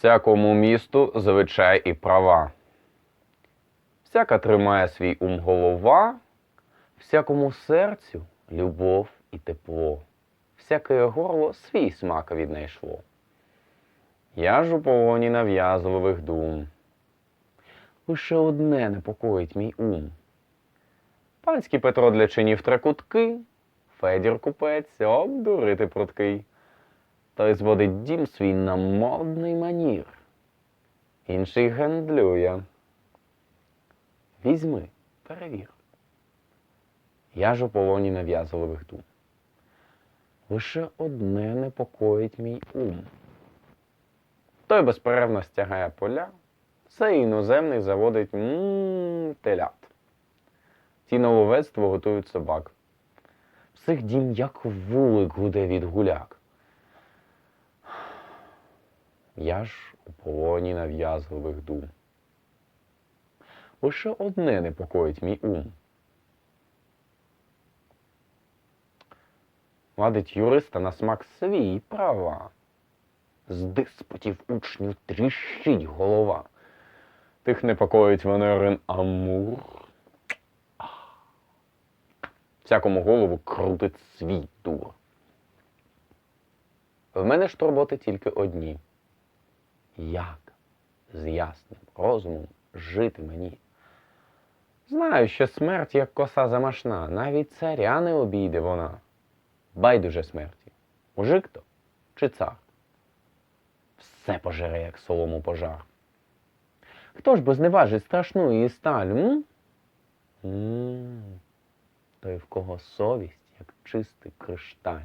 Всякому місту звичай і права. Всяка тримає свій ум голова, всякому серцю любов і тепло, всяке горло свій смак віднайшло. Я ж у полоні нав'язливих дум. Лише одне непокоїть мій ум. Панський Петро для чинів трикутки, Федір купець обдурити пруткий. Той зводить дім свій на модний манір. Інший гендлює. Візьми, перевір. Я ж у полоні нав'язливих дум. Лише одне непокоїть мій ум. Той безперервно стягає поля, все іноземний заводить м телят. Ті на готують собак. Всіх дім як вулик гуде від гуляк. Я ж у полоні нав'язливих дум. Лише одне непокоїть мій ум. Ладить юриста на смак свій права. З диспутів учнів тріщить голова. Тих непокоїть Венерин Амур. Всякому голову крутить свій тур. В мене ж турботи тільки одні. Як з ясним розумом жити мені? Знаю, що смерть як коса замашна, навіть царя не обійде вона. Байдуже смерті. Мужик то чи цар? Все пожере, як солому пожар. Хто ж бо зневажить страшну її сталь? М? М, Той, в кого совість, як чистий кришталь.